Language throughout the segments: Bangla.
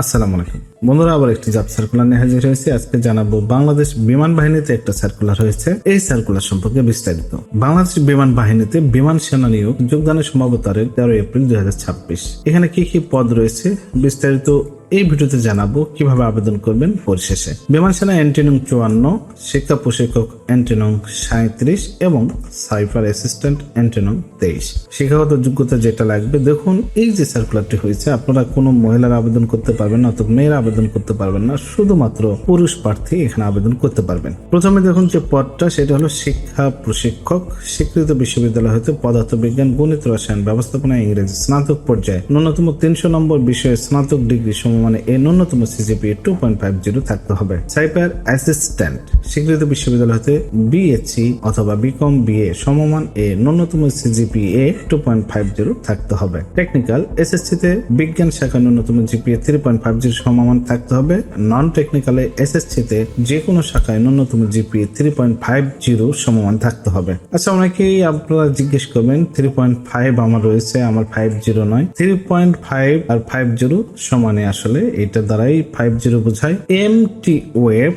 আসসালামু আলাইকুম। বন্ধুরা, আবার একটি জাব সার্কুলার নিয়ে হাজির হয়েছে। আজকে জানাব বাংলাদেশ বিমান বাহিনীতে একটা সার্কুলার হয়েছে। এই সার্কুলার সম্পর্কে বিস্তারিত। বাংলাদেশ বিমান বাহিনীতে বিমান সেনা নিয়োগ যোগদানের সম্ভাব্য তারিখ তেরো এপ্রিল দুই হাজার ছাব্বিশ। এখানে কি কি পদ রয়েছে বিস্তারিত এই ভিডিওতে জানাব কীভাবে আবেদন করবেন পরিশেষে। বিমান সেনা অ্যান্টিনং চুয়ান্ন, শিক্ষা প্রশিক্ষক অ্যান্টিনং সাঁত্রিশ এবং সাইফার অ্যাসিস্ট্যান্ট অ্যান্টিনং তেইশ। শিক্ষাগত যোগ্যতা যেটা লাগবে, দেখুন এই যে সার্কুলারটি হয়েছে, আপনারা কোনো মহিলার আবেদন করতে পারবেন না অথবা মেয়েরা আবেদন করতে পারবেন না, শুধুমাত্র পুরুষ প্রার্থী এখানে আবেদন করতে পারবেন। প্রথমে দেখুন যে পদটা, সেটা হলো শিক্ষা প্রশিক্ষক, স্বীকৃত বিশ্ববিদ্যালয় হতে পদার্থবিজ্ঞান, গণিত, রসায়ন, ব্যবস্থাপনা, ইংরেজি, স্নাতক পর্যায়ে। ন্যূনতম তিনশো নম্বর বিষয়ে স্নাতক ডিগ্রি সমমানে এ ন্যূনতম CGPA two point five zero থাকতে হবে। সাইপার অ্যাসিস্ট্যান্ট স্বীকৃত বিশ্ববিদ্যালয় হতে বিএসসি অথবা বিকম বিএ সমমান এ ন্যূনতম CGPA two point five zero থাকতে হবে। টেকনিক্যাল এসএসসিতে বিজ্ঞান শাখা ন্যূনতম GPA three point five zero সমমান থাকতে হবে। নন টেকনিক্যালে এসএসসিতে যে কোনো শাখায় ন্যূনতম GPA three point five zero সমমান থাকতে হবে। আচ্ছা অনেকেই আপনারা জিজ্ঞেস করবেন থ্রি পয়েন্ট ফাইভ আমার রয়েছে, আমার ফাইভ জিরো নয়। থ্রি পয়েন্ট ফাইভ আর ফাইভ জিরো সমানে আসলে এটা দ্বারাই ফাইভ জিরো বোঝায় এম টি ওয়েব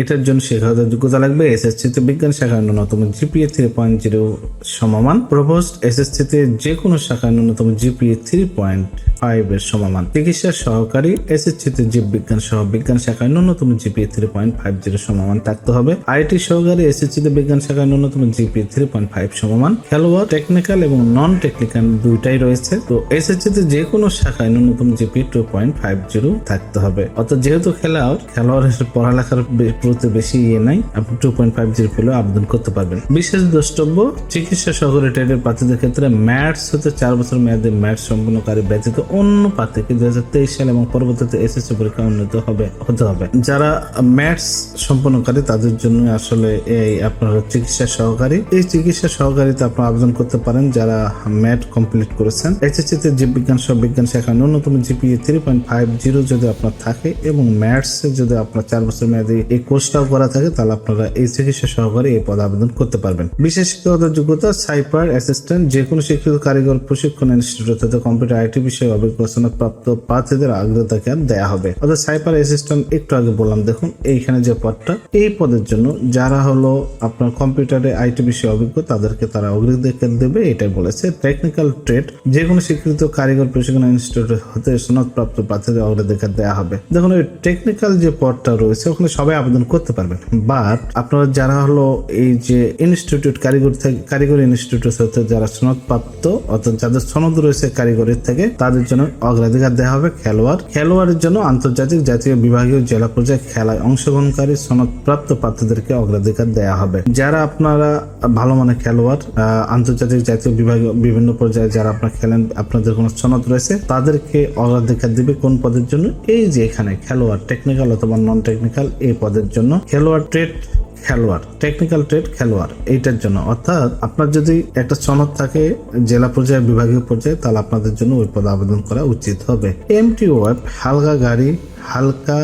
এটার জন্য শেখা শিক্ষাগত যোগ্যতা লাগবে এসএসসি তে বিজ্ঞান শাখায় ন্যূনতম জিপিএ থ্রি পয়েন্ট জিরো সমমান। প্রভোস্ট এসএসসি তে যে কোনো শাখায় ন্যূনতম জিপিএ থ্রি পয়েন্ট ফাইভ এর সমান চিকিৎসা সহকারী এসএসসি তে জীব বিজ্ঞান সহ বিজ্ঞান শাখায় ন্যূনতম GPA three point five zero সমান থাকতে হবে। আইটি সহকারী এসএসসি তে বিজ্ঞান শাখায় ন্যূনতম জিপিএ থ্রি পয়েন্ট ফাইভ সমান খেলোয়াড় টেকনিক্যাল এবং নন টেকনিক্যাল দুইটাই রয়েছে। তো এসএসসি তে যে কোনো শাখায় ন্যূনতম GPA two point five zero থাকতে হবে। অর্থাৎ যেহেতু খেলোয়াড় খেলোয়াড়ের পড়ালেখার প্রতি বেশি ইয়ে নাই, আপনি টু পয়েন্ট ফাইভ জিরো পেলেও আবেদন করতে পারবেন। বিশেষ দ্রষ্টব্য, চিকিৎসা সহকারী ট্রেডের প্রার্থীদের ক্ষেত্রে ম্যাটস হতে চার বছর মেয়াদে ম্যাথস সম্পূর্ণকারী ব্যতীত অন্য প্রার্থীকে দুই হাজার তেইশ সাল এবং পরবর্তীতে এসএসসি পরীক্ষা উন্নীত হবে, হতে হবে। যারা ম্যাটস সম্পূর্ণকারী তাদের জন্য আসলে এই আপনার চিকিৎসা সহকারী। এই চিকিৎসা সহকারীতে আপনারা আবেদন করতে পারেন যারা ম্যাট কমপ্লিট করেছেন। এসএসসি তে জীববিজ্ঞান সব বিজ্ঞান শাখা ন্যূনতম GPA three point five zero যদি আপনার থাকে এবং ম্যাথস যদি আপনার চার বছর মেয়াদে এই কোর্সটাও করা থাকে, তাহলে আপনারা এই চিকিৎসা সহকারে এই পদে আবেদন করতে পারবেন। বিশেষ শিক্ষকতার যোগ্যতা সাইপার অ্যাসিস্ট্যান্ট যে কোনো শিক্ষিত কারিগর, প্রশিক্ষণ ইনস্টিটিউট হতে কম্পিউটার আইটি বিষয়ে অভিজ্ঞতা প্রাপ্ত প্রার্থীদের অগ্রাধিকার দেওয়া হবে? অর্থাৎ সাইপার অ্যাসিস্ট্যান্ট, একটু আগে বললাম, দেখুন, এইখানে যে পদটা, এই পদের জন্য যারা হলো আপনার কম্পিউটারে আইটি বিষয়ে অভিজ্ঞ, তাদেরকে তারা অগ্রাধিকার দেবে, এটাই বলেছে টেকনিক্যাল ট্রেড। যে কোনো স্বীকৃত কারিগর, প্রশিক্ষণ ইনস্টিটিউট হতে সনদপ্রাপ্ত প্রার্থীদের অগ্রাধিকার দেওয়া হবে। দেখুন, এই টেকনিক্যাল যে পদটা রয়েছে, ওখানে সবাই আবেদন করতে পারবেন। বাট আপনারা যারা হলো এই যে ইনস্টিটিউট কারিগর থেকে, কারিগরি ইনস্টিটিউট হতে যারা সনদপ্রাপ্ত, অর্থাৎ যাদের সনদ রয়েছে কারিগরির থেকে, তাদের জন্য অগ্রাধিকার দেওয়া হবে খেলোয়াড়। খেলোয়াড়ের জন্য আন্তর্জাতিক জাতীয় বিভাগীয় জেলা পর্যায়ে খেলায় অংশগ্রহণকারী সনদপ্রাপ্ত প্রার্থীদেরকে অগ্রাধিকার দেওয়া হবে। যারা আপনারা ভালো মানের খেলোয়াড় আন্তর্জাতিক জাতীয় বিভাগীয় বিভিন্ন পর্যায়ে যারা আপনার খেলেন, আপনাদের কোনো সনদ রয়েছে, তাদেরকে অগ্রাধিকার দিবে কোন পদের জন্য? এই যে এখানে খেলোয়াড় টেকনিক্যাল অথবা নন টেকনিক্যাল এই পদের জন্য খেলোয়াড় ট্রেড খেলোয়াড় টেকনিক্যাল ট্রেড খেলোয়াড়, এইটার জন্য। অর্থাৎ আপনার যদি একটা সনদ থাকে জেলা পর্যায়ে, বিভাগীয় পর্যায়ে, তাহলে আপনাদের জন্য ওই পদে আবেদন করা উচিত হবে। এমটি ওয়েব হালকা গাড়ি, হালকা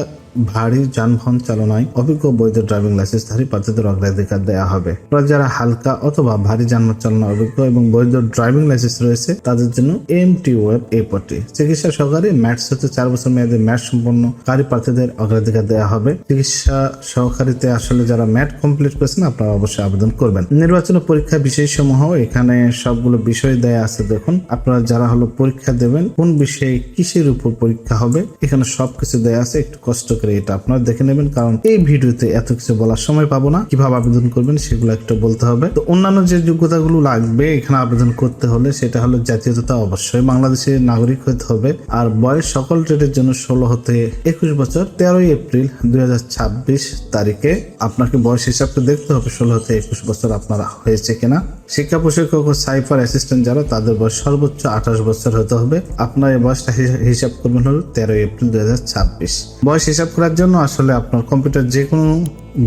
ভারী যানবাহন চালনায় অভিজ্ঞ বৈধ ড্রাইভিং লাইসেন্সধারী প্রার্থীদের অগ্রাধিকার দেওয়া হবে। যারা হালকা অথবা ভারী যানবাহন চালনা, অভিজ্ঞ এবং বৈধ ড্রাইভিং লাইসেন্স রয়েছে, তাদের জন্য এমটি ওয়েব এই পদটি চিকিৎসা সহকারী ম্যাথস হতে চার বছর মেয়াদে ম্যাট সম্পন্ন কারী প্রার্থীদের অগ্রাধিকার দেওয়া হবে। চিকিৎসা সহকারীতে আসলে যারা ম্যাট কমপ্লিট করেছেন, আপনারা অবশ্যই আবেদন করবেন। নির্বাচন পরীক্ষা বিষয় সমূহ এখানে সবগুলো বিষয় দেয়া আছে, দেখুন। আপনারা যারা হলো পরীক্ষা দেবেন, কোন বিষয়ে কিসের উপর পরীক্ষা হবে, এখানে সবকিছু দেয়া আছে। একটু কষ্ট করে এটা আপনারা দেখে নেবেন, কারণ এই ভিডিওতে এত কিছু বলার সময় পাবো না। কীভাবে আবেদন করবেন সেগুলো একটু বলতে হবে। তো অন্যান্য যে যোগ্যতাগুলো লাগবে এখানে আবেদন করতে হলে, সেটা হলো জাতীয়তা অবশ্যই বাংলাদেশের নাগরিক হতে হবে। আর বয়স সকল ট্রেডের জন্য ষোলো হতে একুশ বছর, তেরোই এপ্রিল দুই হাজার ছাব্বিশ তারিখে আপনাকে বয়স হিসাবটা দেখতে হবে, ষোলো হতে একুশ বছর আপনারা হয়েছে কিনা। শিক্ষা প্রশিক্ষক ও সাইফার অ্যাসিস্ট্যান্ট যারা, তাদের বয়স সর্বোচ্চ আঠাশ বছর হতে হবে। আপনার এই বয়সটা হিসাব করবেন হলো তেরোই এপ্রিল দুই হাজার ছাব্বিশ। বয়স হিসাব করার জন্য আসলে আপনার কম্পিউটার যে কোনো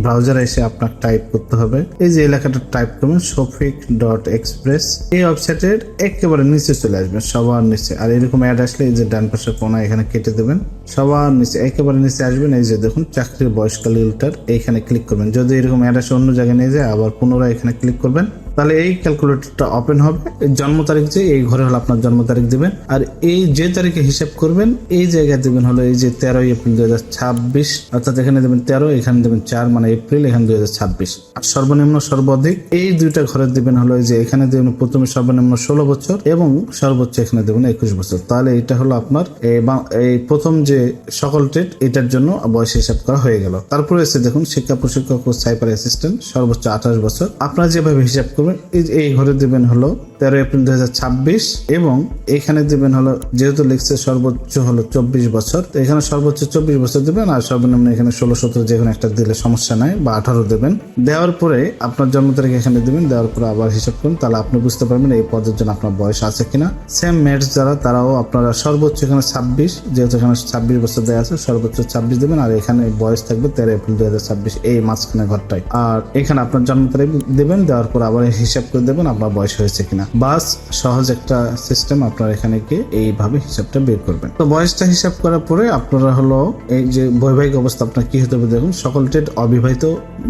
ব্রাউজারে এসে আপনার টাইপ করতে হবে। এই যে এলাকাটা টাইপ করবেন শফিক ডট এক্সপ্রেস এই ওয়েবসাইটের একেবারে নিচে চলে আসবেন সবার নিচে। আর এরকম অ্যাড আসলে এই যে ডান পাশের কোনা এখানে কেটে দেবেন, সবার নিচে, একেবারে নিচে আসবেন। এই যে দেখুন, চাকরির বয়স ক্যালকুলেটর এইখানে ক্লিক করবেন। যদি এরকম অ্যাড আসে অন্য জায়গায় নিয়ে যায়, আবার পুনরায় এখানে ক্লিক করবেন। তাহলে এই ক্যালকুলেটরটা ওপেন হবে। জন্ম তারিখ যে এই ঘরে হলো আপনার জন্ম তারিখ দিবেন। আর এই যে তারিখে হিসাব করবেন, এই জায়গায় দেবেন হলো এই যে তেরোই এপ্রিল দুই হাজার ছাব্বিশ, অর্থাৎ এখানে দেবেন তেরো, এখানে দেবেন চার মানে এপ্রিল, এখানে দুই হাজার ছাব্বিশ। আর সর্বনিম্ন সর্বাধিক এই দুইটা ঘরে দেবেন হলো এই যে এখানে দেবেন প্রথমে সর্বনিম্ন ষোলো বছর এবং সর্বোচ্চ এখানে দেবেন একুশ বছর। তাহলে এটা হলো আপনার এই প্রথম যে সকল ট্রেড এটার জন্য বয়স হিসাব করা হয়ে গেল। তারপরে এসে দেখুন শিক্ষা প্রশিক্ষক ও সাইবার অ্যাসিস্ট্যান্ট সর্বোচ্চ আঠাশ বছর। আপনারা যেভাবে হিসাব এই এই ঘরে দেবেন হলো তেরো এপ্রিল দুই হাজার ছাব্বিশ এবং এখানে দেবেন হলো যেহেতু লিখছে সর্বোচ্চ হলো চব্বিশ বছর, তো এখানে সর্বোচ্চ চব্বিশ বছর দেবেন আর সর্বনিম্ন এখানে ষোলো সতেরো যে কোনো একটা দিলে সমস্যা নাই বা আঠারো দেবেন। দেওয়ার পরে আপনার জন্ম তারিখ এখানে দেবেন, দেওয়ার পরে আবার হিসাব করুন, তাহলে আপনি বুঝতে পারবেন এই পদের জন্য আপনার বয়স আছে কিনা। সেম মেটস যারা, তারাও আপনারা সর্বোচ্চ এখানে ছাব্বিশ, যেহেতু এখানে ছাব্বিশ বছর দেওয়া আছে, সর্বোচ্চ ছাব্বিশ দেবেন আর এখানে বয়স থাকবে তেরো এপ্রিল দু হাজার ছাব্বিশ, এই মাঝখানে ঘরটায় আর এখানে আপনার জন্ম তারিখ দেবেন, দেওয়ার পর আবার হিসাব করে দেবেন আপনার বয়স হয়েছে কিনা। বাস, সহজ একটা সিস্টেম আপনার এখানে গিয়ে এইভাবে হিসাবটা বের করবেন। তো বয়সটা হিসাব করার পরে আপনারা হলো এই যে বৈবাহিক অবস্থা আপনার কি হতে হবে দেখুন, সকল ট্রেড অবিবাহিত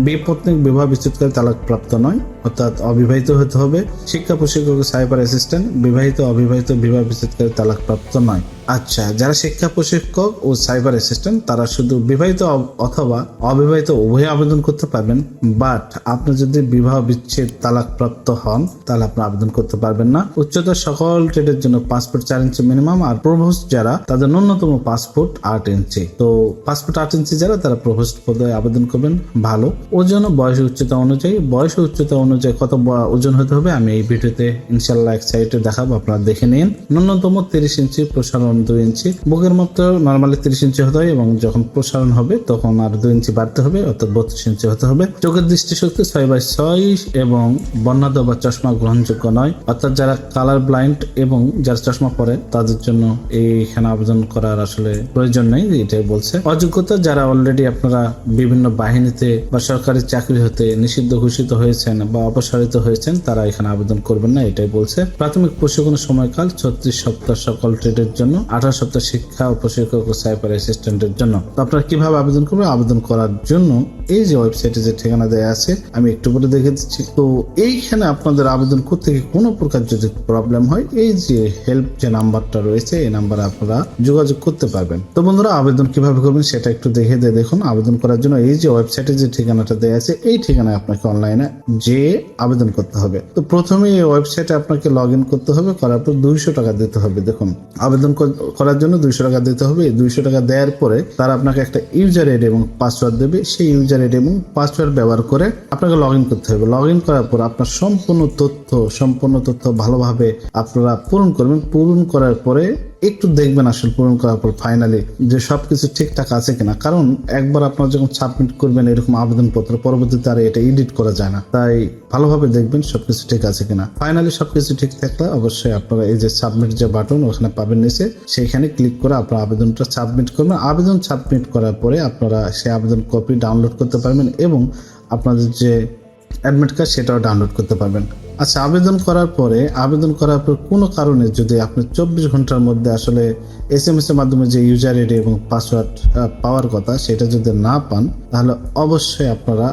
বিপত্নিক বিবাহ বিচ্ছেদকারী তালাক প্রাপ্ত নয়, অর্থাৎ অবিবাহিত হতে হবে, শিক্ষা প্রশিক্ষক সাইবার অ্যাসিস্ট্যান্ট বিবাহিত, অবিবাহিত, বিবাহ বিচ্ছেদকারী তালাক প্রাপ্ত নয়। আচ্ছা যারা শিক্ষা প্রশিক্ষক ও সাইবার অ্যাসিস্ট্যান্ট তারা শুধু বিবাহিত অথবা অবিবাহিত উভয় আবেদন করতে পারবেন বাট আপনি যদি বিবাহ বিচ্ছেদ তালাক প্রাপ্ত হন, তাহলে আপনি আবেদন করতে পারবেন না। উচ্চতর সকল ট্রেডের জন্য পাসপোর্ট চার ইঞ্চি মিনিমাম আর প্রভোস্ট যারা, তাদের ন্যূনতম পাসপোর্ট আট ইঞ্চি। তো পাসপোর্ট আট ইঞ্চি যারা, তারা প্রভোস্ট পদে আবেদন করবেন, ভালো। ওজন বয়স উচ্চতা অনুযায়ী, বয়স উচ্চতা অনুযায়ী কত ওজন হতে হবে, আমি এই ভিডিওতে ইনশাল্লাহ এক সাইডে দেখাবো, আপনারা দেখে নিন। ন্যূনতম তিরিশ ইঞ্চি প্রসারণ দুই ইঞ্চি। বুকের মাত্র নর্মালি তিরিশ ইঞ্চি হতে হয় এবং যখন প্রসারণ হবে তখন আর দুই ইঞ্চি বাড়তে হবে, অর্থাৎ বত্রিশ ইঞ্চি হতে হবে। চোখের দৃষ্টিশক্তি ছয় বাই ছয় এবং বর্ণাঢ্য বা চশমা গ্রহণযোগ্য নয়। অর্থাৎ যারা কালার ব্লাইন্ড এবং যারা চশমা পরে, তাদের জন্য এইখানে আবেদন করার আসলে প্রয়োজন নেই, এটাই বলছে। অযোগ্যতা, যারা অলরেডি আপনারা বিভিন্ন বাহিনীতে বা সরকারি চাকরি হতে নিষিদ্ধ ঘোষিত হয়েছেন বা অপসারিত হয়েছেন, তারা এখানে আবেদন করবেন না, এটাই বলছে। প্রাথমিক প্রশিক্ষণের সময়কাল ছত্রিশ সপ্তাহ সকল ট্রেডের জন্য। আঠারো সপ্তাহ শিক্ষা প্রশিক্ষক ও সাইবার অ্যাসিস্ট্যান্টের জন্য। তো আপনারা কীভাবে আবেদন করবেন? আবেদন করার জন্য এই যে ওয়েবসাইটে যে ঠিকানা দেওয়া আছে, আমি একটু পরে দেখে দিচ্ছি। তো এইখানে আপনাদের আবেদন করতে গিয়ে কোনো প্রকার যদি প্রবলেম হয়, এই যে হেল্প যে নাম্বারটা রয়েছে, এই নাম্বারে আপনারা যোগাযোগ করতে পারবেন। তো বন্ধুরা, আবেদন কীভাবে করবেন সেটা একটু দেখে দিয়ে দেখুন। আবেদন করার জন্য এই যে ওয়েবসাইটে যে ঠিকানাটা দেওয়া আছে, এই ঠিকানায় আপনাকে অনলাইনে যে আবেদন করতে হবে। তো প্রথমে এই ওয়েবসাইটে আপনাকে লগ ইন করতে হবে, করার পর দুইশো টাকা দিতে হবে। দেখুন, আবেদন করার জন্য দুইশো টাকা দিতে হবে। দুইশো টাকা দেওয়ার পরে তারা আপনাকে একটা ইউজার আইডি এবং পাসওয়ার্ড দেবে। সেই ইউজার আইডি এবং পাসওয়ার্ড ব্যবহার করে আপনাকে লগ ইন করতে হবে। লগ ইন করার পর আপনার সম্পূর্ণ তথ্য সম্পূর্ণ তথ্য ভালোভাবে আপনারা পূরণ করবেন। পূরণ করার পরে একটু দেখবেন আসলে পূরণ করার পর ফাইনালি যে সব কিছু ঠিকঠাক আছে কিনা। কারণ একবার আপনারা যখন সাবমিট করবেন এরকম আবেদনপত্র, পরবর্তীতে আর এটা এডিট করা যায় না। তাই ভালোভাবে দেখবেন সবকিছু ঠিক আছে কিনা। ফাইনালি সবকিছু ঠিক থাকলে অবশ্যই আপনারা এই যে সাবমিট যে বাটন ওখানে পাবেন নিচে, সেখানে ক্লিক করে আপনার আবেদনটা সাবমিট করবেন। আবেদন সাবমিট করার পরে আপনারা সেই আবেদন কপি ডাউনলোড করতে পারবেন এবং আপনাদের যে অ্যাডমিট কার্ড সেটাও ডাউনলোড করতে পারবেন। আচ্ছা আবেদন করার পরে, আবেদন করার পর কোনো কারণে যদি আপনি চব্বিশ ঘণ্টার মধ্যে আসলে এস এম এস এর মাধ্যমে যে ইউজার আইডি এবং পাসওয়ার্ড পাওয়ার কথা সেটা যদি না পান, তাহলে অবশ্যই আপনারা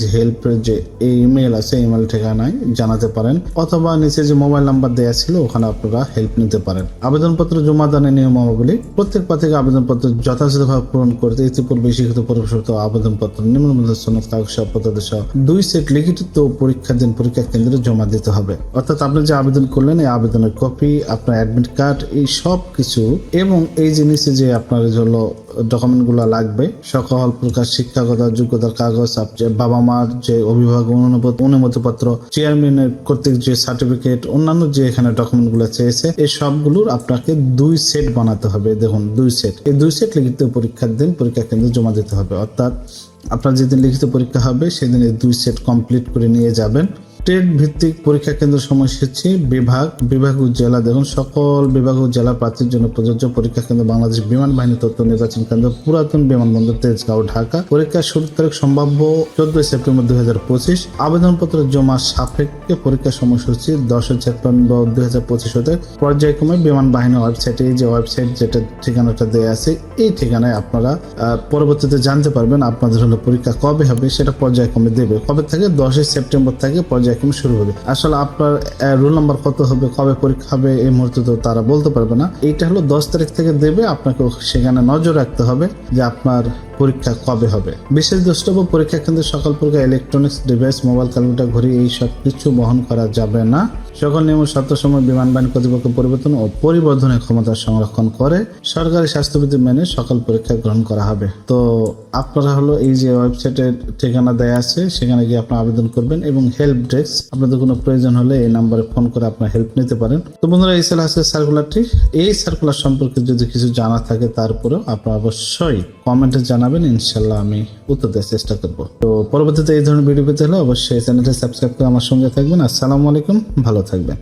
যে হেল্পের যে এই ইমেল আছে ইমেল ঠিকানায় জানাতে পারেন, অথবা নিচে যে মোবাইল নাম্বার দেওয়া ছিল, ওখানে আপনারা হেল্প নিতে পারেন। আবেদনপত্র জমা দানের নিয়মাবলী প্রত্যেক প্রার্থীকে আবেদনপত্র যথাযথভাবে পূরণ করতে ইতিপূর্বে স্বীকৃত পরিবেশিত আবেদনপত্র নিম্নবন্ধ সনদ কাগজ পদ্ধতি সহ দুই সেট লিখিত পরীক্ষার দিন, পরীক্ষা কেন্দ্রে জমা দিতে হবে। অর্থাৎ আপনি যে আবেদন করলেন, এই আবেদনের কপি, আপনার অ্যাডমিট কার্ড, এই সব কিছু এবং এই নিচে যে আপনার যে হলো ডকুমেন্টগুলো লাগবে। সকল প্রকার শিক্ষাগত যোগ্যতার কাগজ বাবা মার যে অভিভাবক অনুমতি- অনুমতিপত্র চেয়ারম্যানের কর্তৃক যে সার্টিফিকেট অন্যান্য যে এখানে ডকুমেন্টগুলো চেয়েছে, এই সবগুলোর আপনাকে দুই সেট বানাতে হবে। দেখুন, দুই সেট এই দুই সেট লিখিত পরীক্ষার দিন, পরীক্ষা কেন্দ্রে জমা দিতে হবে। অর্থাৎ আপনার যেদিন লিখিত পরীক্ষা হবে, সেদিন এই দুই সেট কমপ্লিট করে নিয়ে যাবেন। ট্রেড ভিত্তিক পরীক্ষা কেন্দ্র সময়সূচি, বিভাগ বিভাগ জেলা দেখুন, সকল বিভাগ জেলা প্রার্থীর জন্য প্রযোজ্য পরীক্ষা কেন্দ্র বাংলাদেশ বিমান বাহিনী তথ্য নির্বাচন কেন্দ্র, পুরাতন বিমানবন্দর তেজগাঁও, ঢাকা। পরীক্ষার শুরুর তারিখ সম্ভাব্য চোদ্দই সেপ্টেম্বর দুই হাজার পঁচিশ। আবেদনপত্র জমা সাপেক্ষে পরীক্ষা সময়সূচি দশই সেপ্টেম্বর দুই হাজার পঁচিশ হতে পর্যায়ক্রমে বিমান বাহিনী ওয়েবসাইটে যে ওয়েবসাইট যেটা ঠিকানাটা দেওয়া আছে, এই ঠিকানায় আপনারা পরবর্তীতে জানতে পারবেন আপনাদের হলো পরীক্ষা কবে হবে, সেটা পর্যায়ক্রমে দেবে। কবে থেকে? দশই সেপ্টেম্বর থেকে পর্যায় পর্যায়ক্রমে শুরু হবে। আসলে আপনার রোল নাম্বার কত হবে, কবে পরীক্ষা হবে, এই মুহূর্তে তো তারা বলতে পারবে না। এইটা হলো দশ তারিখ থেকে দেবে, আপনাকে সেখানে নজর রাখতে হবে যে আপনার পরীক্ষা কবে হবে? বিশেষ দ্রষ্টব্য, পরীক্ষা কেন্দ্রে সকল প্রকার ইলেকট্রনিক্স ডিভাইস মোবাইল ক্যালকুলেটর ঘড়ি, এই সব কিছু বহন করা যাবে না। সকল নিয়ম সময় বিমান বাহিনী কর্তৃপক্ষ পরিবর্তন ও পরিবর্ধনের ক্ষমতা সংরক্ষণ করে সরকারি স্বাস্থ্যবিধি মেনে সকল পরীক্ষা গ্রহণ করা হবে। তো আপনারা হলো এই যে ওয়েবসাইটের ঠিকানা দেয়া আছে, সেখানে গিয়ে আপনার আবেদন করবেন এবং হেল্প ডেস্ক আপনাদের কোনো প্রয়োজন হলে এই নাম্বারে ফোন করে আপনার হেল্প নিতে পারেন। তো বন্ধুরা, এই ছিল আজকের সার্কুলারটি এই সার্কুলার সম্পর্কে যদি কিছু জানা থাকে, তারপরেও আপনারা অবশ্যই কমেন্টে জানাবেন, ইনশাল্লাহ আমি উত্তর দেওয়ার চেষ্টা করব। তো পরবর্তীতে এই ধরনের ভিডিও পেতে হলে অবশ্যই চ্যানেলটি সাবস্ক্রাইব করে আমার সঙ্গে থাকবেন। আসসালামু আলাইকুম, ভালো থাকবেন।